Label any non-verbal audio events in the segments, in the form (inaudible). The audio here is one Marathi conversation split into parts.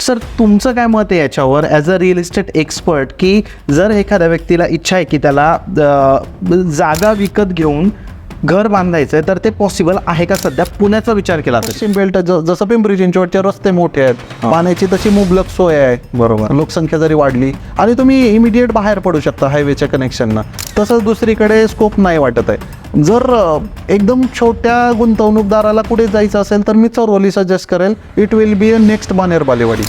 सर तुमचं काय मत आहे याच्यावर? As a real estate expert की जर एखाद्या व्यक्तीला इच्छा आहे की त्याला जागा विकत घेऊन घर बांधायचं आहे तर ते पॉसिबल आहे का सध्या? पुण्याचा विचार केला तर. पश्चिम बेल्ट ज- जसं पिंपरी चिंचवडचे रस्ते मोठे आहेत पाण्याची तशी मुबलक सोय आहे. बरोबर. लोकसंख्या जरी वाढली आणि तुम्ही इमिडिएट बाहेर पडू शकता हायवेच्या कनेक्शननं तसंच दुसरीकडे स्कोप नाही वाटत आहे. जर अ, एकदम छोट्या गुंतवणूकदाराला कुठे जायचं असेल तर मी चरोली सजेस्ट करेल it will be a next Baner Balewadi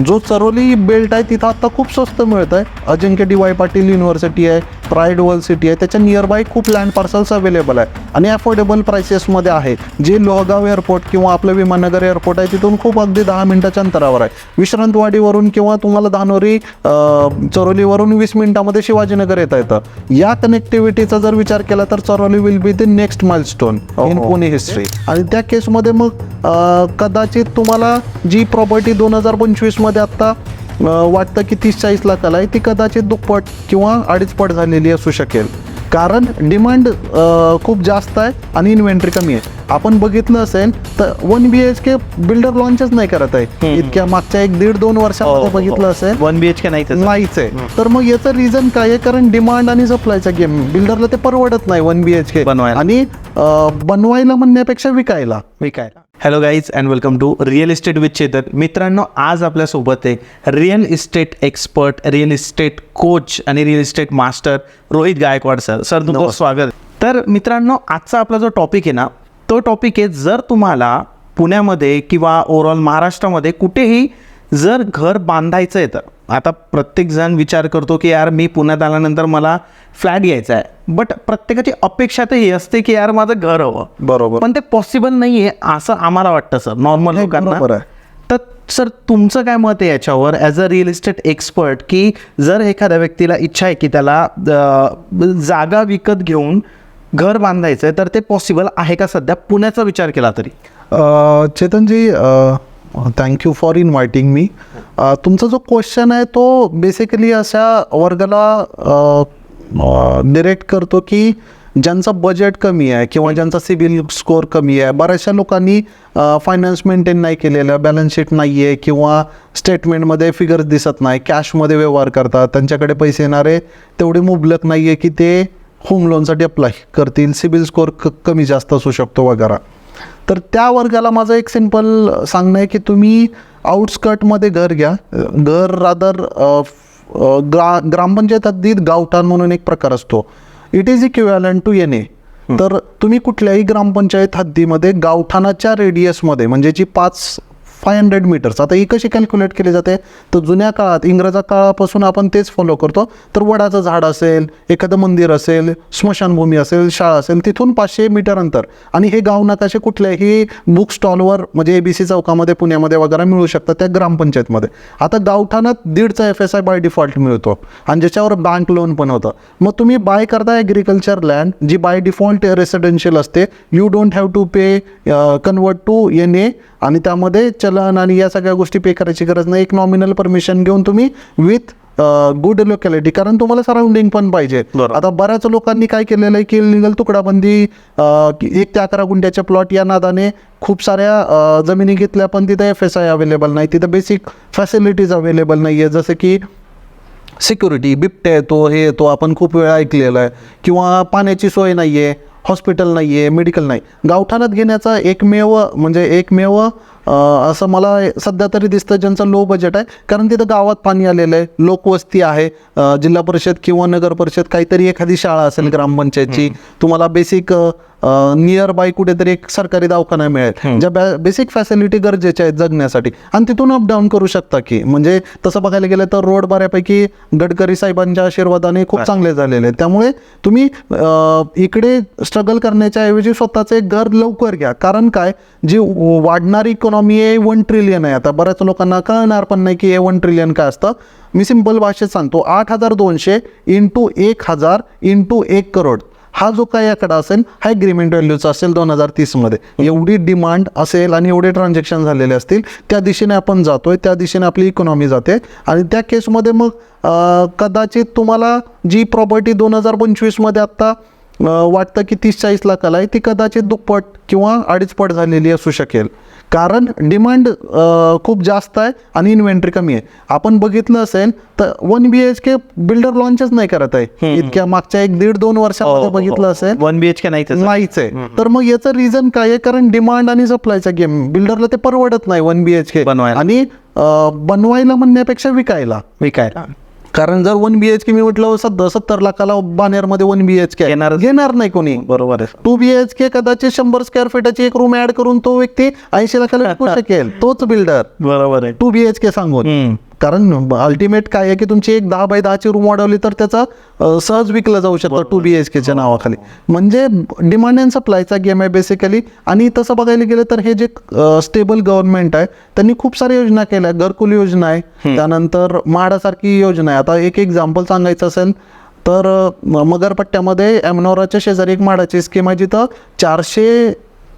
जो चरोली बेल्ट आहे तिथं आता खूप स्वस्त मिळत आहे. Ajinkya D Y Patil university आहे प्राईड वर्ल्ड सिटी आहे त्याच्या नियर बाय खूप लँड पार्सल्स अवेलेबल आहे. आणि अफोर्डेबल प्राइसेसमध्ये आहे. जे लोहगाव एअरपोर्ट किंवा आपलं विमाननगर एअरपोर्ट आहे तिथून खूप अगदी दहा मिनिटाच्या अंतरावर आहे. विश्रांतवाडीवरून किंवा तुम्हाला धानोरी चरोलीवरून वीस मिनिटामध्ये शिवाजीनगर येता येतं. या कनेक्टिव्हिटीचा जर विचार केला तर Charholi will be the next milestone in. Pune history आणि त्या केसमध्ये मग कदाचित तुम्हाला जी प्रॉपर्टी दोन हजार आत्ता अं, वाटतं की तीस चाळीस लाखाला आहे. ती कदाचित दुप्पट किंवा अडीचपट झालेली असू शकेल. कारण डिमांड खूप जास्त आहे आणि इन्व्हेंटरी कमी आहे. आपण बघितलं असेल तर one B H K builder लॉन्चच नाही करत आहे. इतक्या मागच्या एक दीड दोन हो, वर्षामध्ये बघितलं असेल वन बी एच के नाही त्याचं. नाहीच आहे. तर मग याचं रिझन काय आहे? कारण डिमांड आणि सप्लायचा गेम बिल्डरला ते परवडत नाही वन बी एच के. बनवायला. आणि बनवायला म्हणण्यापेक्षा विकायला. विकायला. Hello guys and welcome to real estate with Chetan मित्रांनो आज आपल्यासोबत आहे real estate expert real estate coach आणि real estate master Rohit Gaikwad sir sir तुमचं स्वागत. तर मित्रांनो आजचा आपला जो टॉपिक आहे ना तो टॉपिक आहे जर तुम्हाला पुण्यामध्ये किंवा ओव्हरऑल महाराष्ट्रामध्ये कुठेही जर घर बांधायचं आहे तर. आता प्रत्येकजण विचार करतो की यार मी पुण्यात आल्यानंतर मला फ्लॅट घ्यायचा आहे. बट प्रत्येकाची अपेक्षा तर ही असते की यार माझं घर हवं. बरोबर. पण ते पॉसिबल नाही आहे असं आम्हाला वाटतं सर नॉर्मल लोकांना. तर सर तुमचं काय मत आहे याच्यावर? As a real estate expert की जर एखाद्या व्यक्तीला इच्छा आहे की त्याला जागा विकत घेऊन घर बांधायचं आहे तर ते पॉसिबल आहे का सध्या? पुण्याचा विचार केला तरी. Chetanji thank you for inviting मी तुमचा जो क्वेश्चन आहे तो बेसिकली अशा वर्गाला uh, uh, डिरेक्ट करतो की ज्यांचं बजेट कमी आहे किंवा ज्यांचा सिबिल स्कोअर कमी आहे बऱ्याचशा लोकांनी uh, फायनान्स मेंटेन नाही केलेलं बॅलन्स शीट नाही आहे किंवा स्टेटमेंटमध्ये फिगर्स दिसत नाही कॅशमध्ये व्यवहार करतात त्यांच्याकडे पैसे येणारे तेवढे मुबलक नाही आहे की ते होम लोनसाठी अप्लाय करतील. सिबिल स्कोअर क कमी जास्त असू शकतो वगैरे. तर त्या वर्गाला माझं एक सिंपल सांगणं आहे की तुम्ही आउटस्कर्टमध्ये घर घ्या. घर रादर ग्रा ग्रामपंचायत हद्दीत गावठाण म्हणून एक प्रकार असतो. It is equivalent to N A तर तुम्ही कुठल्याही ग्रामपंचायत हद्दीमध्ये गावठाणाच्या रेडियसमध्ये म्हणजे जी पाच फाय हंड्रेड मीटर्स आता ही कशी कॅल्क्युलेट केली जाते? तर जुन्या काळात इंग्रजा काळापासून आपण तेच फॉलो करतो. तर वडाचं झाड असेल एखादं मंदिर असेल स्मशानभूमी असेल शाळा असेल तिथून पाचशे मीटर अंतर. आणि हे गाव नकाशे कुठल्याही बुक स्टॉलवर म्हणजे ए बी सी चौकामध्ये पुण्यामध्ये वगैरे मिळू शकतात त्या ग्रामपंचायतमध्ये. आता गावठाणात दीडचा F S I by default मिळतो. आणि ज्याच्यावर बँक लोन पण होतं. मग तुम्ही बाय करता ॲग्रिकल्चर लँड जी बाय डिफॉल्ट रेसिडेन्शियल असते you don't have to pay convert to N A आणि त्यामध्ये चलन आणि या सगळ्या गोष्टी पे करायची गरज नाही. एक नॉमिनल परमिशन घेऊन तुम्ही विथ गुड लोकॅलिटी कारण तुम्हाला सराउंडिंग पण पाहिजे. आता बऱ्याच लोकांनी काय केलेलं आहे की लिगल तुकडाबंदी एक ते अकरा गुंठ्याच्या प्लॉट या नादाने खूप साऱ्या जमिनी घेतल्या पण तिथं एफ एस आय अवेलेबल नाही. तिथं बेसिक फॅसिलिटीज अवेलेबल नाही आहे जसं की सिक्युरिटी बिबट्या येतो हे येतो आपण खूप वेळा ऐकलेलं आहे. किंवा पाण्याची सोय नाही आहे हॉस्पिटल नाही आहे मेडिकल नाही. गावठाणात घेण्याचा एकमेव म्हणजे एकमेव असं मला सध्या तरी दिसतं ज्यांचं लो बजेट आहे. कारण तिथं गावात पाणी आलेलं आहे लोकवस्ती आहे जिल्हा परिषद किंवा नगर परिषद काहीतरी एखादी शाळा असेल ग्रामपंचायतची तुम्हाला बेसिक नियर बाय कुठेतरी एक सरकारी दवाखाना मिळेल. ज्या बेसिक फॅसिलिटी गरजेच्या आहेत जगण्यासाठी. आणि तिथून अप डाऊन करू शकता की. म्हणजे तसं बघायला गेलं तर रोड बऱ्यापैकी गडकरी साहेबांच्या आशीर्वादाने खूप चांगले झालेले आहेत. त्यामुळे तुम्ही इकडे स्ट्रगल करण्याच्या ऐवजी स्वतःचं एक घर लवकर घ्या. कारण काय? जी वाढणारी इकॉनॉमी ए वन ट्रिलियन आहे. आता बऱ्याच लोकांना कळणार पण नाही की ए वन ट्रिलियन काय असतं. मी सिंपल भाषेत सांगतो. आठ हजार दोनशे इंटू एक हजार इंटू एक करोड हा जो काही आकडा असेल हा एग्रीमेंट व्हॅल्यूचा असेल दोन हजार तीसमध्ये एवढी डिमांड असेल आणि एवढे ट्रान्झॅक्शन झालेले असतील त्या दिशेने आपण जातोय त्या दिशेने आपली इकॉनॉमी जाते. आणि त्या केसमध्ये मग कदाचित तुम्हाला जी प्रॉपर्टी दोन हजार पंचवीसमध्ये आत्ता वाटतं की तीस चाळीस लाखाला आहे ती कदाचित दुप्पट किंवा अडीचपट झालेली असू शकेल. कारण डिमांड खूप जास्त आहे आणि इन्व्हेंटरी कमी आहे. आपण बघितलं असेल तर one B H K builder लॉन्चच नाही करत आहे. इतक्या मागच्या एक दीड दोन हो, वर्षामध्ये बघितलं असेल वन बी एच के. नाहीच आहे तर मग याचं रिझन काय आहे? कारण डिमांड आणि सप्लायचा गेम बिल्डरला ते परवडत नाही वन बी एच के बनवायला. आणि बनवायला म्हणण्यापेक्षा विकायला. विकायला. कारण जर वन बी एच के मी म्हटलं सध्या सत्तर लाखाला बानेरमध्ये वन बी एच के घेणारच. घेणार नाही कोणी. बरोबर आहे. टू बी एच के कदाचित शंभर स्क्वेअर फीटाची एक रूम ऍड करून तो व्यक्ती ऐंशी लाखाला (laughs) विकू शकेल. तोच बिल्डर बरोबर आहे. टू बी एच के सांगून. कारण अल्टिमेट काय आहे की तुमची एक दहा बाय दहाची रूम वाढवली तर त्याचा सहज विकलं जाऊ शकतं टू बी एच केच्या नावाखाली. म्हणजे डिमांड अँड सप्लायचा गेम आहे बेसिकली आणि तसं बघायला गेलं तर हे जे स्टेबल गव्हर्नमेंट आहे त्यांनी खूप साऱ्या योजना केल्या. घरकुल योजना आहे. त्यानंतर म्हाडासारखी योजना आहे. आता एक एक्झाम्पल सांगायचं असेल तर मगरपट्ट्यामध्ये एमनोराच्या शेजारी एक म्हाडाची स्कीम आहे जिथं चारशे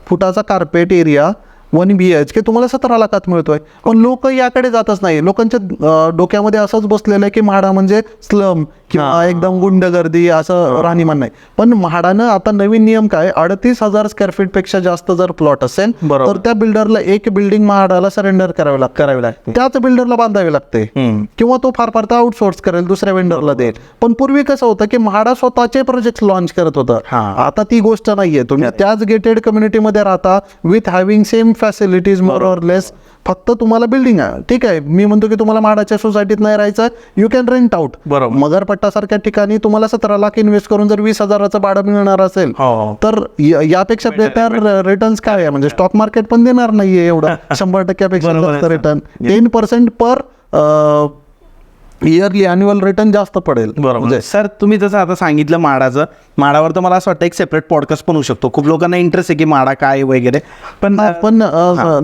फुटाचा carpet area one B H K तुम्हाला सतरा लाखात मिळतोय. पण लोक याकडे जातच नाही लोकांच्या डोक्यामध्ये असंच बसलेलं आहे की म्हाडा म्हणजे स्लम किंवा एकदम गुंडगर्दी असं राहणीमान नाही. पण म्हाडानं आता नवीन नियम काय? अडतीस हजार स्क्वेअर फीटपेक्षा जास्त जर प्लॉट असेल. तर त्या बिल्डरला एक बिल्डिंग म्हाडाला सरेंडर करावी लागते. करावी लागते. त्याच बिल्डरला बांधावी लागते. किंवा तो फार फार तर आउटसोर्स करेल दुसऱ्या वेंडरला देईल. पण पूर्वी कसं होतं की म्हाडा स्वतःचे प्रोजेक्ट लॉन्च करत होतं. आता ती गोष्ट नाहीये. तुम्ही त्याच गेटेड कम्युनिटीमध्ये राहता with having same facilities more or less फक्त तुम्हाला बिल्डिंग आहे. ठीक आहे. मी म्हणतो की तुम्हाला म्हाडाच्या सोसायटीत नाही राहायचं. यू कॅन रेंट आउट बरोबर. मगरपट्टा सारख्या ठिकाणी तुम्हाला सतरा लाख इन्व्हेस्ट करून जर वीस हजाराचं भाडं मिळणार असेल हो. तर या- यापेक्षा बेटर रिटर्न्स काय आहे? म्हणजे स्टॉक मार्केट पण देणार नाहीये एवढं. (laughs) शंभर टक्क्यापेक्षा जास्त. Return ten percent per yearly annual return जास्त पडेल. बरोबर. म्हणजे सर तुम्ही जसं आता सांगितलं माडाचं माडावर तर मला असं वाटतं एक सेपरेट पॉडकास्ट पण होऊ शकतो. खूप लोकांना इंटरेस्ट आहे की माडा काय वगैरे. पण पण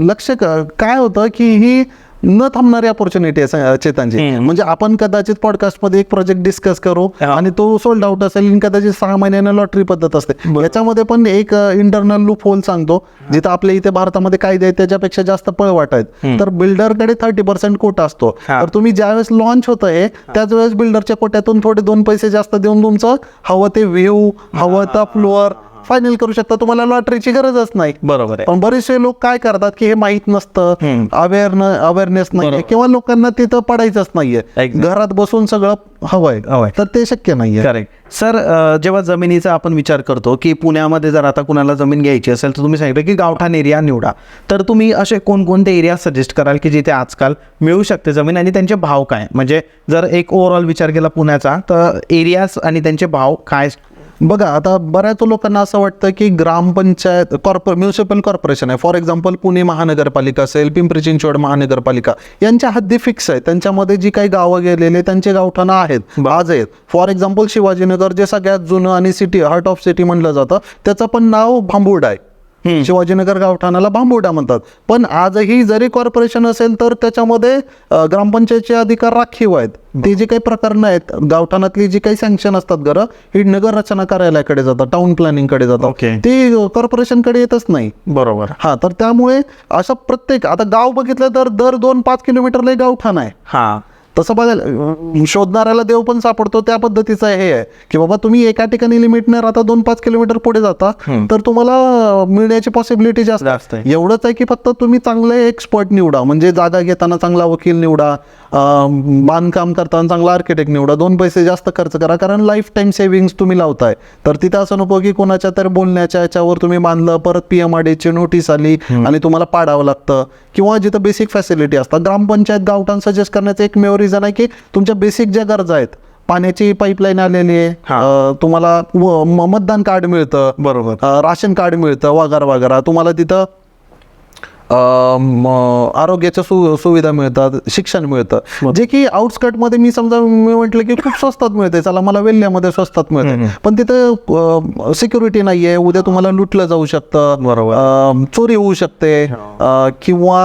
लक्ष काय होतं की ही न थांबणारी ऑपॉर्च्युनिटी आहे हम्म. म्हणजे आपण कदाचित पॉडकास्टमध्ये एक प्रोजेक्ट डिस्कस करू. आणि तो सोल्ड आउट असेल कदाचित सहा महिन्याने लॉटरी पद्धत असते. याच्यामध्ये पण एक इंटरनल लूप होल सांगतो जिथं आपल्या इथे भारतामध्ये कायदे आहेत त्याच्यापेक्षा जास्त पळवाट आहेत तर बिल्डरकडे थर्टी पर्सेंट कोटा असतो. तर तुम्ही ज्यावेळेस लॉन्च होत आहे त्याच वेळेस बिल्डरच्या कोट्यातून थोडे दोन पैसे जास्त देऊन तुमचं हवं ते व्ह्यू हवं त्या फ्लोअर फायनल करू शकता तुम्हाला लॉटरीची गरजच नाही. बरोबर आहे. पण बरेचसे लोक काय करतात की हे माहीत नसतं हम्म. अवेअर अवेअरनेस नाहीये. किंवा लोकांना तिथं पडायचंच नाहीये. घरात बसून सगळं हवंय हवंय. तर ते शक्य नाहीये. करेक्ट सर जेव्हा जमिनीचा आपण विचार करतो की पुण्यामध्ये जर आता कुणाला जमीन घ्यायची असेल तर तुम्ही सांगितलं की गावठाण एरिया निवडा. तर तुम्ही असे कोणकोणते एरिया सजेस्ट कराल की जिथे आजकाल मिळू शकते जमीन आणि त्यांचे भाव काय? म्हणजे जर एक ओव्हरऑल विचार केला पुण्याचा तर एरियाज आणि त्यांचे भाव काय? बघा आता बऱ्याच लोकांना असं वाटतं की ग्रामपंचायत कॉर्पो म्युन्सिपल कॉर्पोरेशन आहे. फॉर एक्झाम्पल पुणे महानगरपालिका असेल पिंपरी चिंचवड महानगरपालिका यांच्या हद्दी फिक्स आहे. त्यांच्यामध्ये जी काही गावं गेलेले त्यांचे गावठाणं आहेत आज आहेत. फॉर एक्झाम्पल शिवाजीनगर जे सगळ्यात जुनं आणि सिटी हार्ट ऑफ सिटी म्हणलं जातं त्याचं पण नाव भांबुर्ड आहे. शिवाजीनगर गावठाणाला बांबुडा म्हणतात. पण आजही जरी कॉर्पोरेशन असेल तर त्याच्यामध्ये ग्रामपंचायतचे अधिकार राखीव आहेत. ते जे काही प्रकरणं आहेत गावठाणातली जी काही सँक्शन असतात घरं ही नगर रचना कार्यालयाकडे जातात टाउन प्लॅनिंगकडे जातात. Okay. ते कॉर्पोरेशनकडे येतच नाही. बरोबर. हा तर त्यामुळे असं प्रत्येक आता गाव बघितलं तर दर दोन पाच किलोमीटरला गावठाण आहे. हां. तसं बघायला शोधणाऱ्याला देव पण सापडतो त्या पद्धतीचं हे आहे. की बाबा तुम्ही एका ठिकाणी लिमिट न राहता दोन पाच किलोमीटर पुढे जाता तर तुम्हाला मिळण्याची पॉसिबिलिटी जास्त. एवढंच आहे की फक्त तुम्ही चांगले एक्सपर्ट निवडा. म्हणजे जागा घेताना चांगला वकील निवडा बांधकाम करताना चांगला आर्किटेक्ट निवडा. दोन पैसे जास्त खर्च करा कारण लाईफ टाईम सेव्हिंग्स तुम्ही लावताय. तर तिथं असं नको की कोणाच्या तर बोलण्याच्या याच्यावर तुम्ही बांधलं परत पी एम ची नोटीस आली आणि तुम्हाला पाडावं लागतं. किंवा जिथं बेसिक फॅसिलिटी असतात ग्रामपंचायत गावठाण सजेस्ट करण्याचं एकमेव रिझन आहे की तुमच्या बेसिक ज्या गरजा आहेत पाण्याची पाईपलाईन आलेली आहे तुम्हाला मतदान कार्ड मिळतं. बरोबर. राशन कार्ड मिळतं वगैरे वगैरे तुम्हाला तिथं आरोग्याच्या सु सुविधा मिळतात शिक्षण मिळतं. जे की आउटस्कटमध्ये मी समजा मी म्हटलं की खूप स्वस्तात मिळते चला मला वेल्ह्यामध्ये स्वस्तात मिळते पण तिथं सिक्युरिटी नाहीये. उद्या तुम्हाला लुटलं जाऊ शकतं. बरोबर. चोरी होऊ शकते. अं, किंवा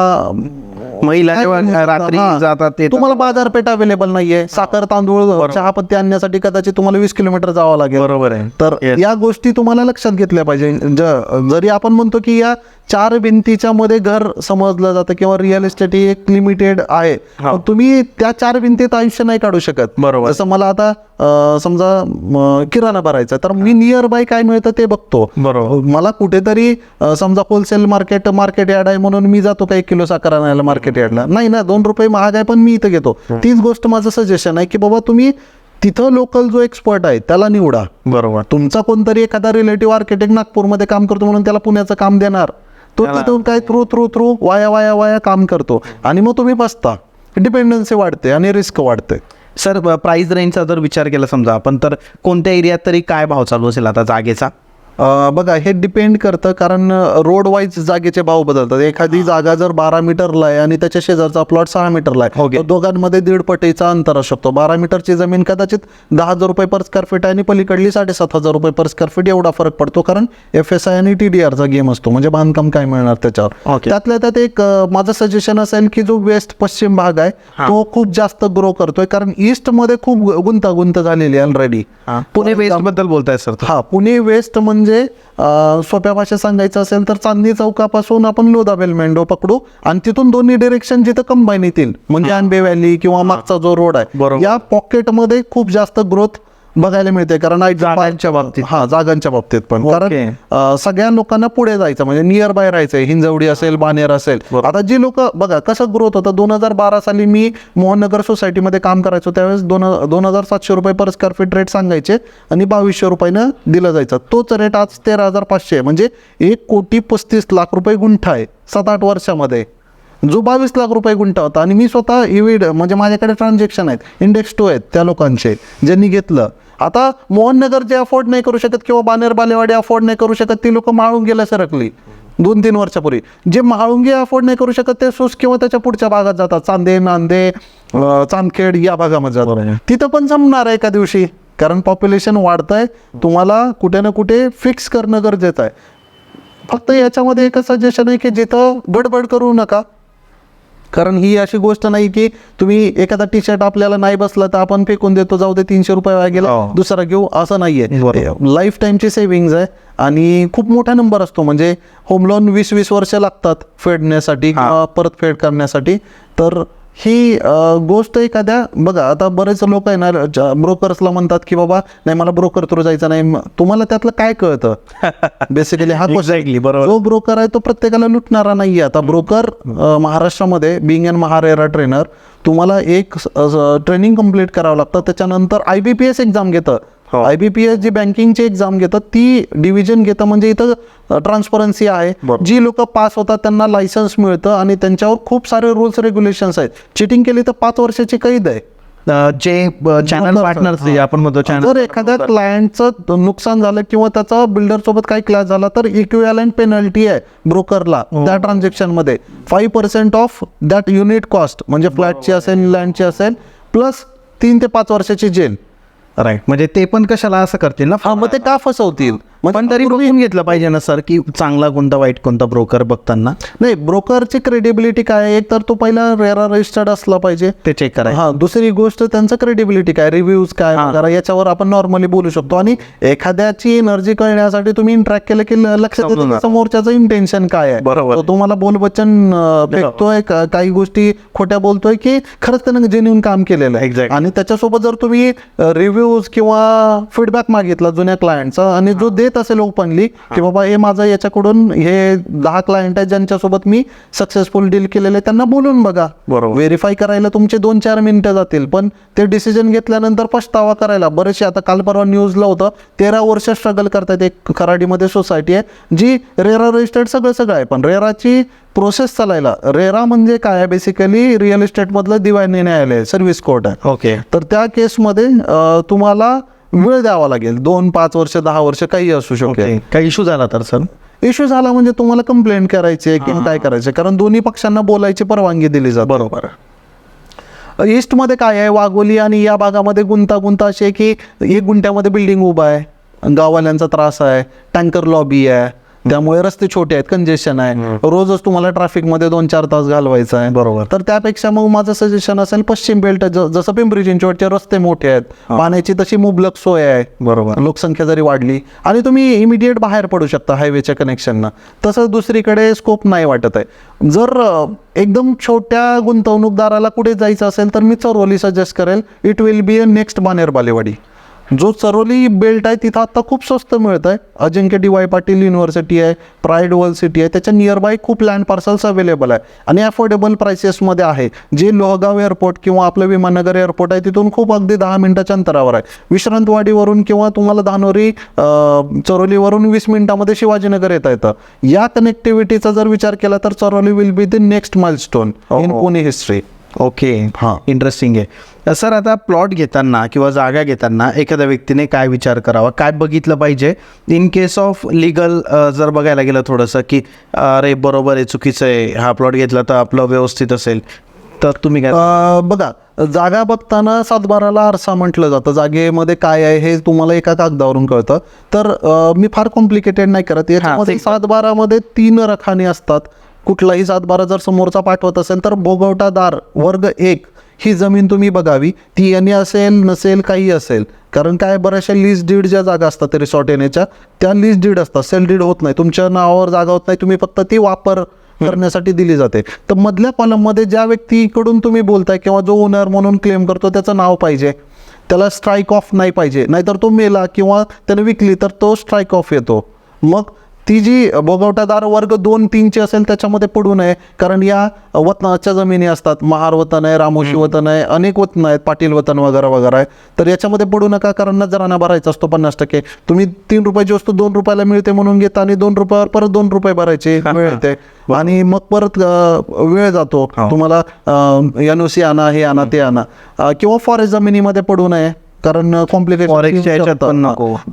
महिला जेव्हा रात्री हा. जातात ते तुम्हाला बाजारपेठ अवेलेबल नाहीये. साखर तांदूळ चहापत्ती आणण्यासाठी कदाचित तुम्हाला वीस किलोमीटर जावं लागेल. बरोबर आहे. तर Yes. या गोष्टी तुम्हाला लक्षात घेतल्या पाहिजे. ज- जरी आपण म्हणतो की या चार भिंतीच्या मध्ये घर समजलं जातं किंवा रिअल इस्टेट ही एक लिमिटेड आहे हा. पण तुम्ही त्या चार भिंतीत आयुष्य नाही काढू शकत. बरोबर. जसं मला आता अं, समजा म, किराणा भरायचा तर मी नियर बाय काय मिळतं ते बघतो. बरोबर. मला कुठेतरी अं, समजा होलसेल मार्केट मार्केट यार्ड आहे म्हणून मी जातो का एक किलो साखर आणायला? मार्केट यार्डला नाही ना दोन रुपये महाग आहे पण मी इथं घेतो. तीच गोष्ट माझं सजेशन आहे की बाबा तुम्ही तिथं लोकल जो एक्सपर्ट आहे त्याला निवडा. बरोबर. तुमचा कोणतरी एखादा रिलेटिव्ह आर्किटेक्ट नागपूरमध्ये काम करतो म्हणून त्याला पुण्याचं काम देणार. तो तिथून काय थ्रू थ्रू थ्रू वाया वाया वाया काम करतो. आणि मग तुम्ही बसता. डिपेंडन्सी वाढते आणि रिस्क वाढते. सर प्राइस रेंजचा जर विचार केला समजा आपण तर कोणत्या एरियात तरी काय भाव चालू असेल आता जागेचा? बघा हे डिपेंड करतं कारण रोड वाईज जागेचे भाव बदलतात. एखादी जागा जर बारा मीटरला आहे आणि त्याच्या शेजारचा प्लॉट सहा मीटरला आहे. तर दोघांमध्ये दीड पटीचा अंतर असू शकतो. बारा मीटरची जमीन कदाचित दहा हजार रुपये पर स्क्वेअर फीट आहे आणि पलीकडली साडेसात हजार रुपये पर स्क्वेअर फीट एवढा फरक पडतो कारण एफ एस आय आणि टी डी आरचा गेम असतो. म्हणजे बांधकाम काय मिळणार त्याच्यावर. Okay. त्यातल्या त्यात एक माझं सजेशन असेल की जो वेस्ट पश्चिम भाग आहे तो खूप जास्त ग्रो करतोय कारण ईस्टमध्ये खूप गुंतागुंत झालेली आहे ऑलरेडी पुणे वेस्टबद्दल बोलताय सर. हा पुणे वेस्ट म्हणजे अं, सोप्या भाषेत सांगायचं असेल तर चांदणी चौकापासून आपण लोधा बेलमेंडो पकडू आणि तिथून दोन्ही डिरेक्शन जिथं कंबाईन येतील. म्हणजे आंबे व्हॅली किंवा मागचा जो रोड आहे. या पॉकेटमध्ये खूप जास्त ग्रोथ बघायला मिळते कारण जागांच्या बाबतीत. हा जागांच्या बाबतीत पण. कारण सगळ्या लोकांना पुढे जायचं म्हणजे नियर बाय राहायचंय हिंजवडी असेल बानेर असेल. आता जी लोक बघा कसं ग्रोथ होतं दोन हजार बारा साली मी मोहननगर सोसायटीमध्ये काम करायचो त्यावेळेस दोन दोन हजार सातशे रुपये पर स्क्वेअर फीट रेट सांगायचे आणि बावीसशे रुपयानं दिलं जायचं. तोच रेट आज तेरा हजार पाचशे आहे. म्हणजे एक कोटी पस्तीस लाख रुपये गुंठा आहे सात आठ वर्षामध्ये. जो बावीस लाख रुपये गुंठा होता आणि मी स्वतः इविड म्हणजे माझ्याकडे ट्रान्झॅक्शन आहेत इंडेक्स टू आहेत त्या लोकांचे ज्यांनी घेतलं. आता मोहननगर जे अफोर्ड नाही करू शकत किंवा बानेर बालेवाडी अफोर्ड नाही करू शकत ती लोक माळून गेल्या सरकली. दोन तीन वर्षापूर्वी. जे म्हाळुंगे अफोर्ड नाही करू शकत ते सुस किंवा त्याच्या पुढच्या भागात जातात. चांदे नांदे चांदखेड या भागामध्ये जातात. तिथं पण जमणार आहे एका दिवशी कारण पॉप्युलेशन वाढतंय. तुम्हाला कुठे ना कुठे फिक्स करणं गरजेचं आहे. फक्त याच्यामध्ये एकच सजेशन आहे की जिथं गडबड करू नका कारण ही अशी गोष्ट नाही की तुम्ही एखादा टी शर्ट आपल्याला नाही बसला तर आपण फेकून देतो जाऊ दे तीनशे रुपये वाया गेला हो. दुसरा घेऊ असं नाहीये. लाईफ टाईमची सेव्हिंग्ज आहे आणि खूप मोठा नंबर असतो म्हणजे होम लोन वीस वीस वर्ष लागतात फेडण्यासाठी किंवा परत फेड करण्यासाठी तर ही गोष्ट एखाद्या बघा आता बरेच लोक आहे ना ब्रोकर्सला म्हणतात की बाबा नाही मला ब्रोकर थ्रू जायचं नाही तुम्हाला त्यातलं काय कळतं (laughs) बेसिकली हा. Exactly, बरोबर. जो ब्रोकर आहे तो प्रत्येकाला लुटणारा नाहीये आता ब्रोकर महाराष्ट्रामध्ये बिंग अँड महारेरा ट्रेनर तुम्हाला एक ट्रेनिंग कंप्लीट करावं लागतं त्याच्यानंतर I B P S exam घेतं. आय बी पी एस जी बँकिंगची एक्झाम घेतं ती डिव्हिजन घेतं म्हणजे इथं ट्रान्सपरन्सी आहे. जी लोक पास होतात त्यांना लायसन्स मिळतं आणि त्यांच्यावर खूप सारे रूल्स रेग्युलेशन्स आहेत. चिटिंग केली तर पाच वर्षाची कैद आहे. जे चॅनल पार्टनर्स आपण म्हणतो जर चॅनल एखाद्या क्लायंटचं नुकसान झालं किंवा त्याचा बिल्डर सोबत काही क्लॅश झाला तर इक्विवॅलंट पेनल्टी आहे ब्रोकरला त्या ट्रान्झॅक्शनमध्ये. Five percent of that unit cost म्हणजे फ्लॅटची असेल लँडची असेल प्लस तीन ते पाच वर्षाची जेल. राईट म्हणजे ते पण कशाला असं करतील ना? हा मग ते का फसवतील? पण तरी बघून घेतलं पाहिजे ना सर की चांगला कोणता वाईट कोणता ब्रोकर बघताना. नाही ब्रोकरची क्रेडिबिलिटी काय आहे? एक तर तो पहिला रेरा रजिस्टर्ड असला पाहिजे. ते चेक करायचं. हा दुसरी गोष्ट त्यांचं क्रेडिबिलिटी काय? रिव्ह्यूज काय. वगैरे याच्यावर आपण नॉर्मली बोलू शकतो. आणि एखाद्याची एनर्जी कळण्यासाठी तुम्ही इंटरॅक्ट केलं की लक्षात. समोरच्याचं इंटेन्शन काय आहे. बरोबर. तो तुम्हाला बोलबच्चन अं, फेकतोय काही गोष्टी खोट्या बोलतोय की खरंच त्यानं जेन्युन काम केलेलं आहे. Exactly. आणि त्याच्यासोबत जर तुम्ही रिव्ह्यूज किंवा फीडबॅक मागितला जुन्या क्लायंटचा आणि जो देत असेल ओपनली की बाबा हे माझं याच्याकडून हे दहा क्लायंट आहेत ज्यांच्यासोबत मी सक्सेसफुल डील केलेले त्यांना बोलून बघा. बरोबर. व्हेरीफाय करायला तुमचे दोन चार मिनिटं जातील पण ते डिसिजन घेतल्यानंतर पछतावा करायला. बरेचसे आता काल परवा न्यूजला होतं तेरा वर्ष स्ट्रगल करतायत एक खराडीमध्ये सोसायटी आहे जी रेरा रजिस्टर्ड सगळं सगळं आहे. पण रेराची प्रोसेस चालायला रेरा म्हणजे काय आहे? बेसिकली रिअल इस्टेटमधलं दिवाणी न्यायालय सर्व्हिस कोर्ट आहे. ओके. तर त्या केसमध्ये तुम्हाला वेळ द्यावा लागेल. दोन पाच वर्ष दहा वर्ष काही असू ओके. काही इश्यू झाला तर सर इश्यू झाला म्हणजे तुम्हाला कंप्लेंट करायची आहे किंवा काय करायचं कारण दोन्ही पक्षांना बोलायची परवानगी दिली जाते. बरोबर. ईस्टमध्ये काय आहे? वाघोली आणि या भागामध्ये गुंतागुंत अशी आहे की एक गुंठ्यामध्ये बिल्डिंग उभा आहे. गाववाल्यांचा त्रास आहे. टँकर लॉबी आहे. त्यामुळे रस्ते छोटे आहेत कंजेशन आहे. रोजच तुम्हाला ट्रॅफिकमध्ये दोन चार तास घालवायचं आहे. बरोबर. तर त्यापेक्षा मग माझं सजेशन असेल पश्चिम बेल्ट जसं पिंपरी चिंचवडचे रस्ते मोठे आहेत. पाण्याची तशी मुबलक सोय आहे. बरोबर. लोकसंख्या जरी वाढली आणि तुम्ही इमिडिएट बाहेर पडू शकता हायवेच्या कनेक्शननं तसं दुसरीकडे स्कोप नाही वाटत आहे. जर एकदम छोट्या गुंतवणूकदाराला कुठे जायचं असेल तर मी चरोली सजेस्ट करेल it will be a next Baner Balewadi जो चरोली बेल्ट आहे तिथं आता खूप स्वस्त मिळत आहे. Ajinkya D Y Patil university आहे प्राईड वर्ल्ड सिटी आहे त्याच्या नियर बाय खूप लँड पार्सल्स अवेलेबल आहे. आणि अफोर्डेबल प्राइसेसमध्ये आहे. जे लोहगाव एअरपोर्ट किंवा आपलं विमाननगर एअरपोर्ट आहे तिथून खूप अगदी दहा मिनिटाच्या अंतरावर आहे. विश्रांतवाडीवरून किंवा तुम्हाला धानोरी चरोलीवरून वीस मिनिटामध्ये शिवाजीनगर येता येतं. या कनेक्टिव्हिटीचा जर विचार केला तर Charholi will be the next milestone in. Pune history okay हां. इंटरेस्टिंग आहे. सर आता प्लॉट घेताना किंवा जागा घेताना एखाद्या व्यक्तीने काय विचार करावा? काय बघितलं पाहिजे? इन केस ऑफ लिगल जर बघायला गेलं थोडंसं की अरे बरोबर आहे चुकीचं आहे हा प्लॉट घेतला तर आपलं व्यवस्थित असेल. तर तुम्ही काय बघा जागा बघताना सातबाराला आरसा म्हटलं जातं. जागेमध्ये काय आहे हे तुम्हाला एका कागदावरून कळतं. तर मी फार कॉम्प्लिकेटेड नाही करत. याच्यामध्ये सातबारामध्ये तीन रखाने असतात. कुठलाही सातबारा जर समोरचा पाठवत असेल तर भोगवटादार वर्ग एक ही जमीन तुम्ही बघावी ती यांनी असेल नसेल काही असेल. कारण काय बऱ्याचशा लीज डीड ज्या जागा असतात रिसॉर्ट येण्याच्या त्या लीज डीड असतात. सेल डीड होत नाही. तुमच्या नावावर जागा होत नाही. तुम्ही फक्त ती वापर करण्यासाठी दिली जाते. तर मधल्या कॉलममध्ये ज्या व्यक्तीकडून तुम्ही बोलताय किंवा जो ओनर म्हणून क्लेम करतो त्याचं नाव पाहिजे. त्याला स्ट्राईक ऑफ नाही पाहिजे. नाहीतर तो मेला किंवा त्याने विकली तर तो स्ट्राईक ऑफ येतो. मग ती जी भोगवटादार वर्ग दोन तीनची असेल त्याच्यामध्ये पडू नये. कारण या वतनाच्या जमिनी असतात. महार वतन आहे रामोशी वतन आहे अनेक वतन आहेत पाटील वतन वगैरे वगैरे आहे तर याच्यामध्ये पडू नका कारण नजराना भरायचा असतो पन्नास टक्के. तुम्ही तीन रुपयाची वस्तू दोन रुपयाला मिळते म्हणून घेता आणि दोन रुपयावर परत दोन रुपये भरायचे (laughs) वेळ येते आणि मग परत वेळ जातो. हो. तुम्हाला एन ओ सी आणा हे आणा ते आणा. किंवा फॉरेस्ट जमिनीमध्ये पडू नये. कारण कॉम्प्लिकेशन.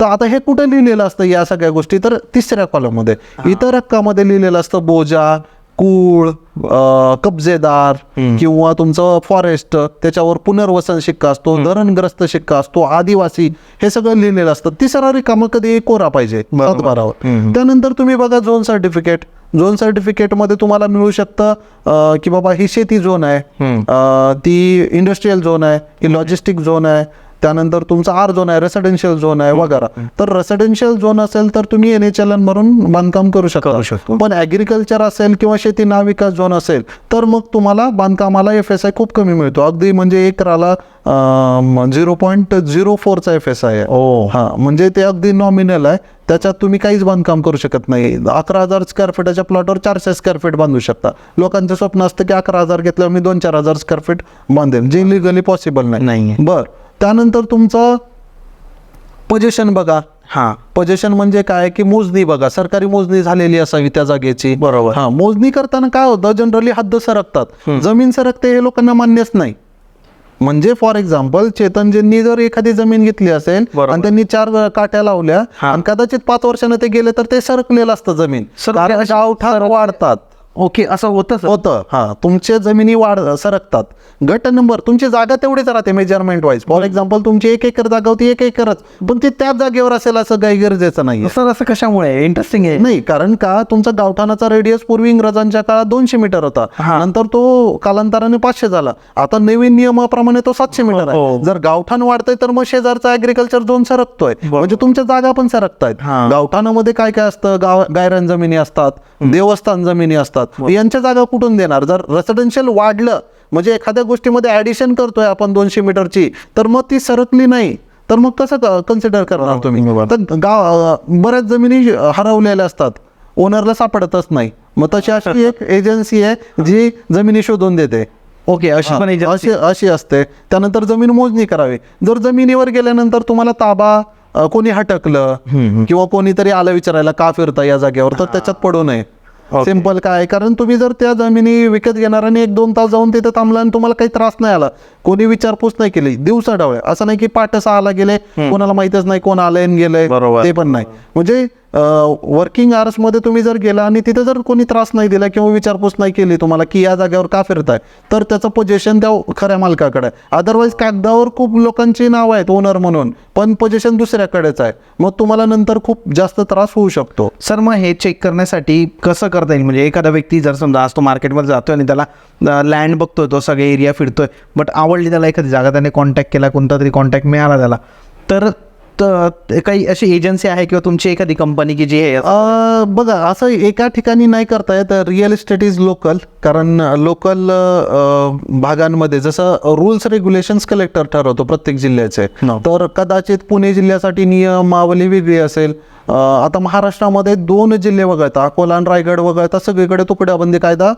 तर आता हे कुठे लिहिलेलं असतं या सगळ्या गोष्टी? तर तिसऱ्या कॉलममध्ये इतर हक्कामध्ये लिहिलेलं असतं बोजा कूळ कब्जेदार किंवा तुमचं फॉरेस्ट त्याच्यावर पुनर्वसन शिक्का असतो धरणग्रस्त शिक्का असतो आदिवासी हे सगळं लिहिलेलं असतं. तिसरा रिकामं कधी कोरा पाहिजे. सातबारावर. त्यानंतर तुम्ही बघा झोन सर्टिफिकेट झोन सर्टिफिकेटमध्ये तुम्हाला मिळू शकतं की बाबा ही शेती झोन आहे ती इंडस्ट्रीयल झोन आहे ही लॉजिस्टिक झोन आहे त्यानंतर तुमचा आर झोन आहे रेसिडेन्शियल झोन आहे वगैरे. तर रेसिडेन्शियल झोन असेल तर तुम्ही एन एच एल भरून बांधकाम करू शकता. पण ॲग्रिकल्चर असेल किंवा शेती नाविकास झोन असेल तर मग तुम्हाला बांधकामाला एफ एस आय खूप कमी मिळतो. अगदी म्हणजे एकराला झिरो पॉईंट झिरो फोरचा एफ एस आय आहे. हा म्हणजे ते अगदी नॉमिनल आहे. त्याच्यात तुम्ही काहीच बांधकाम करू शकत नाही. अकरा हजार स्क्वेअर फीटाच्या प्लॉटवर चारशे स्क्वेअर फीट बांधू शकता. लोकांचं स्वप्न असतं की अकरा हजार घेतल्यावर मी दोन चार हजार स्क्वेअर फीट बांधेन जे लिगली पॉसिबल नाही. बर. त्यानंतर तुमचं पोझिशन बघा. हां. पोझिशन म्हणजे काय? की मोजणी बघा. सरकारी मोजणी झालेली असावी त्या जागेची. बरोबर. हा मोजणी करताना काय होतं? जनरली हद्द सरकतात. जमीन सरकते हे लोकांना मान्यच नाही. म्हणजे फॉर एक्झाम्पल चेतनजींनी जर एखादी जमीन घेतली असेल. आणि त्यांनी चार काट्या लावल्या. आणि कदाचित पाच वर्षानं ते गेले तर ते सरकलेलं असतं जमीन. वाढतात. ओके असं होतं सर. होतं. हा तुमच्या जमिनी वाढ सरकतात. गट नंबर तुमची जागा तेवढीच राहते मेजरमेंट वाईज फॉर एक्झाम्पल तुमची एक एकर जागा होती एक एकरच. पण ती त्याच जागेवर असेल असं काही गरजेचं नाही सर असं कशामुळे? इंटरेस्टिंग आहे. नाही कारण का तुमचा गावठाणाचा रेडियस पूर्वी इंग्रजांच्या काळात दोनशे मीटर होता. हा. नंतर तो कालांतराने पाचशे झाला. आता नवीन नियमाप्रमाणे तो सातशे मीटर हो. आहे जर गावठाण वाढतंय तर मग शेजारचा ऍग्रिकल्चर झोन सरकतोय. म्हणजे तुमच्या जागा पण सरकतायत. हा. गावठाणामध्ये काय काय असतं? गाव गायरान जमिनी असतात. देवस्थान जमिनी असतात. यांच्या जागा कुठून देणार? जर रेसिडेन्शियल वाढलं म्हणजे एखाद्या गोष्टीमध्ये ऍडिशन करतोय आपण दोनशे मीटरची तर मग ती सरकली नाही. तर मग कसं कन्सिडर करणार तुम्ही. तर गाव बऱ्याच जमिनी हरवलेल्या असतात. ओनरला सापडतच नाही. मग तशी अशी एक एजन्सी आहे जी जमिनी शोधून देते. ओके अशी पण अशी अशी असते. त्यानंतर जमीन मोजणी करावी. जर जमिनीवर गेल्यानंतर तुम्हाला ताबा कोणी हटकलं किंवा कोणीतरी आलं विचारायला का फिरता या जागेवर तर त्याच्यात पडू नये. सिंपल काय? कारण तुम्ही जर त्या जमिनी विकत घेणार आणि एक दोन तास जाऊन तिथे थांबला आणि तुम्हाला काही त्रास नाही आला कोणी विचारपूस नाही केली दिवसा डावळे असं नाही की पाठ सहाला गेले कोणाला माहितच नाही कोण आलंय आणि गेलंय. ते पण नाही. म्हणजे वर्किंग आवर्समध्ये तुम्ही जर गेला आणि तिथे जर कोणी त्रास नाही दिला किंवा विचारपूस नाही केली तुम्हाला की या जागेवर का फिरताय तर त्याचं पोझिशन त्या खऱ्या मालकाकडे आहे. अदरवाईज कागदावर खूप लोकांची नावं आहेत ओनर म्हणून. पण पोझिशन दुसऱ्याकडेच आहे. मग तुम्हाला नंतर खूप जास्त त्रास होऊ शकतो. सर मग हे चेक करण्यासाठी कसं करता येईल? म्हणजे एखादा व्यक्ती जर समजा आज तो मार्केटमध्ये जातोय आणि त्याला लँड बघतोय तो सगळे एरिया फिरतोय बट आवडली त्याला एखादी जागा त्याने कॉन्टॅक्ट केला कोणता तरी कॉन्टॅक्ट मिळाला त्याला तर काही अशी एजन्सी आहे किंवा तुमची एखादी कंपनी की जी हे अ, बघा असं एका ठिकाणी नाही करता येत. रिअल इस्टेट इज लोकल कारण लोकल भागांमध्ये जसं रूल्स रेग्युलेशन्स कलेक्टर ठरवतो प्रत्येक जिल्ह्याचे. No. तर कदाचित पुणे जिल्ह्यासाठी नियमावली वेगळी असेल. आता महाराष्ट्रामध्ये दोन जिल्हे वगळता अकोला आणि रायगड वगळता सगळीकडे तुकड्याबंदी कायदा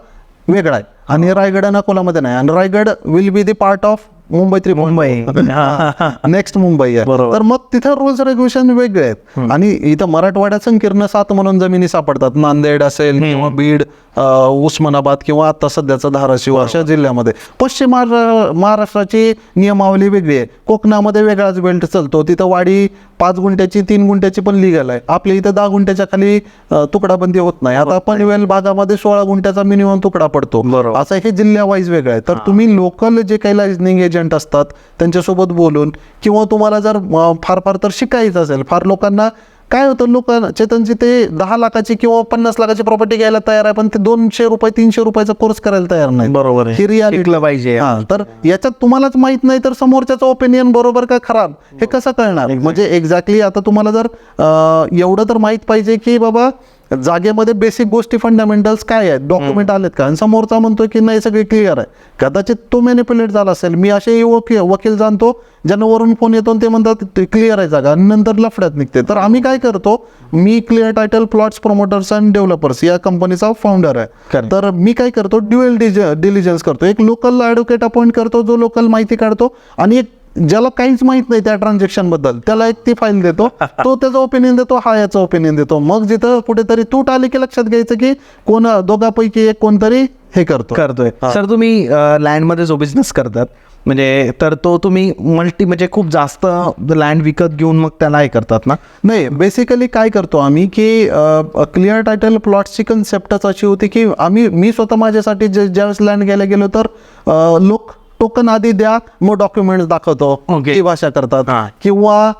वेगळा आहे. आणि रायगड आणि अकोलामध्ये नाही. आणि Raigad will be the part of Mumbai Mumbai. (laughs) Next Mumbai आहे. बरोबर. तर मग तिथं रूल्स रेग्युलेशन वेगळे आहेत. आणि इथं मराठवाड्यात संकीर्ण सात म्हणून जमिनी सापडतात. नांदेड असेल किंवा बीड उस्मानाबाद किंवा आता सध्याचा धाराशिव अशा जिल्ह्यामध्ये. पश्चिम महारा- महाराष्ट्राची नियमावली वेगळी आहे. कोकणामध्ये वेगळाच बेल्ट चालतो. तिथं वाडी पाच गुंठ्याची तीन गुंठ्याची पण लिगल आहे. आपल्या इथं दहा गुंठ्याच्या खाली तुकडाबंदी होत नाही. आता पनवेल भागामध्ये सोळा गुंठ्याचा मिनिमम तुकडा पडतो. असं हे जिल्ह्या वाईज वेगळं आहे. तर तुम्ही लोकल जे काही लायझनिंग एजंट असतात त्यांच्यासोबत बोलून किंवा तुम्हाला जर फार फार तर शिकायचं असेल फार लोकांना काय होतं लोक चेतनजी ते दहा लाखाची किंवा पन्नास लाखाची प्रॉपर्टी घ्यायला तयार आहे पण ते दोनशे रुपये तीनशे रुपयाचा कोर्स करायला तयार नाही बरोबर आहे. ही. शिकलं पाहिजे. तर याच्यात तुम्हालाच माहीत नाही तर समोरच्याचं ओपिनियन बरोबर का खराब हे कसं कळणार म्हणजे एक्झॅक्टली आता तुम्हाला जर एवढं तर माहीत पाहिजे की बाबा जागेमध्ये बेसिक गोष्टी फंडामेंटल्स काय आहेत? डॉक्युमेंट आलेत का? आणि समोरचा म्हणतोय की नाही सगळे क्लिअर आहे. कदाचित तो मॅनिप्युलेट झाला असेल. मी असे वकील वकील जाणतो ज्यांना वरून फोन येतो ते म्हणतात क्लिअर आहे जागा. आणि नंतर लफड्यात निघते. तर आम्ही काय करतो मी clear title plots promoters and developers या कंपनीचा फाउंडर आहे. तर मी काय करतो ड्युएल डिलिजन्स करतो. एक लोकल ॲडव्होकेट अपॉइंट करतो जो लोकल माहिती काढतो आणि एक ज्याला काहीच माहीत नाही त्या ट्रान्झॅक्शनबद्दल त्याला एक ती फाईल देतो. तो त्याचा ओपिनियन देतो हा याचा ओपिनियन देतो. मग जिथं कुठेतरी तूट आली की लक्षात घ्यायचं की कोण दोघापैकी एक कोणतरी हे करतो करतोय. सर तुम्ही लँडमध्ये जो बिझनेस करतात म्हणजे तर तो तुम्ही मल्टी म्हणजे खूप जास्त लँड विकत घेऊन मग त्याला हे करतात ना? नाही बेसिकली काय करतो आम्ही की क्लिअर टायटल प्लॉटची कन्सेप्टच अशी होती की आम्ही मी स्वतः माझ्यासाठी जे ज्यावेळेस लँड घ्यायला गेलो तर लोक टोकन आधी द्या मग डॉक्युमेंट दाखवतो. ती भाषा करतात. हा. किंवा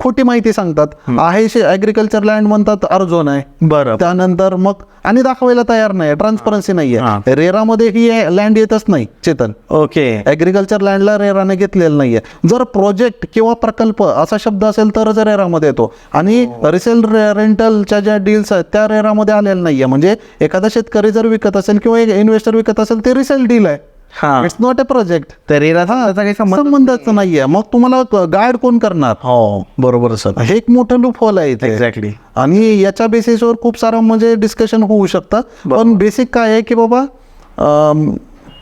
खोटी माहिती सांगतात. आहे ॲग्रिकल्चर लँड म्हणतात अर्जोन आहे. बरं. त्यानंतर मग आणि दाखवायला तयार नाही ट्रान्सपरन्सी हा. नाहीये रेरामध्ये ही लँड येतच नाही चेतन. ओके ॲग्रिकल्चर लँडला रेराने घेतलेलं नाहीये. जर प्रोजेक्ट किंवा प्रकल्प असा शब्द असेल तरच रेरामध्ये येतो. आणि रिसेल रेंटलच्या ज्या डील्स आहेत त्या रेरामध्ये आलेल्या नाहीये. म्हणजे एखादा शेतकरी जर विकत असेल किंवा एक इन्व्हेस्टर विकत असेल ते रिसेल डील आहे. हा. इट्स नॉट अ प्रोजेक्ट तर त्याचा काही संबंध संबंधच नाहीये. मग तुम्हाला गाईड कोण करणार? हो बरोबर सर. हे एक मोठं लूप होल आहे इथे. एक्झॅक्टली आणि याच्या बेसिसवर खूप सारं म्हणजे डिस्कशन होऊ शकतं. पण बेसिक काय आहे की बाबा अम,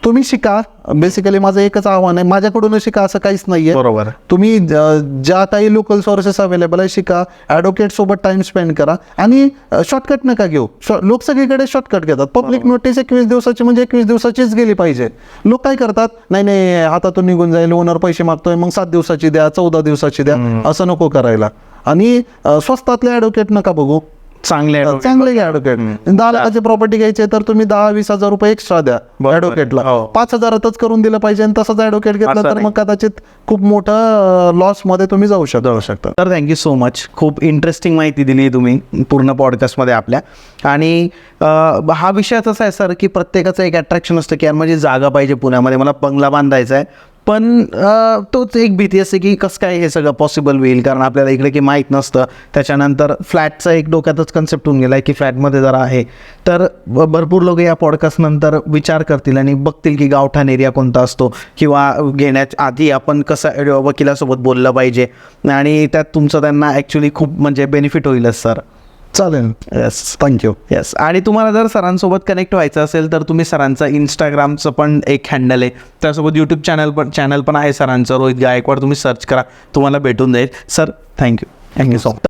तुम्ही शिका. बेसिकली माझं एकच आव्हान आहे. माझ्याकडूनच शिका असं काहीच नाहीये. बरोबर. तुम्ही ज्या काही लोकल सोर्सेस अवेलेबल आहे शिका. ॲडव्होकेट सोबत टाइम स्पेंड करा. आणि शॉर्टकट नका घेऊ. लोक सगळीकडे शॉर्टकट घेतात. पब्लिक नोटीस एकवीस दिवसाची म्हणजे एकवीस दिवसाचीच गेली पाहिजे. लोक काय करतात? नाही नाही हातातून निघून जाईल. ओनर पैसे मागतोय. मग सात दिवसाची द्या. चौदा दिवसाची द्या. असं नको करायला. आणि स्वस्तातले ॲडव्होकेट नका बघू. चांगले चांगले घ्या ॲडव्होकेट दहा लाखाची प्रॉपर्टी घ्यायची तर तुम्ही दहा वीस हजार रुपये एक्स्ट्रा द्या बरोबर. ॲडव्होकेटला हो. पाच हजारातच करून दिलं पाहिजे आणि तसाच ॲडव्होकेट घेतला तर. मग कदाचित खूप मोठं लॉसमध्ये तुम्ही जाऊ शकता. जाऊ शकता. तर थँक्यू सो मच खूप इंटरेस्टिंग माहिती दिली तुम्ही पूर्ण पॉडकास्टमध्ये आपल्या. आणि हा विषय तसा आहे सर की प्रत्येकाचं एक अट्रॅक्शन असतं की यार माझी जागा पाहिजे पुण्यामध्ये. मला बंगला बांधायचा आहे. पण तोच एक भीती असते की कसं काय हे सगळं पॉसिबल होईल? कारण आपल्याला इकडे की माहीत नसतं. त्याच्यानंतर फ्लॅटचा एक डोक्यातच कन्सेप्ट होऊन गेला आहे की फ्लॅटमध्ये जरा आहे. तर भरपूर लोक या पॉडकास्टनंतर विचार करतील आणि बघतील की गावठाण एरिया कोणता असतो किंवा घेण्याच्या आधी आपण कसं वकिलासोबत बोललं पाहिजे. आणि त्यात तुमचं त्यांना ॲक्च्युली खूप म्हणजे बेनिफिट होईलच सर चालेल. येस थँक्यू येस आणि तुम्हाला जर सरांसोबत कनेक्ट व्हायचं असेल तर तुम्ही सरांचं इंस्टाग्रामचं पण एक हँडल आहे. त्यासोबत यूट्यूब चॅनल पण चॅनल पण आहे सरांचं. रोहित गायकवाड तुम्ही सर्च करा. तुम्हाला भेटून जाईल. Sir thank you thank you so much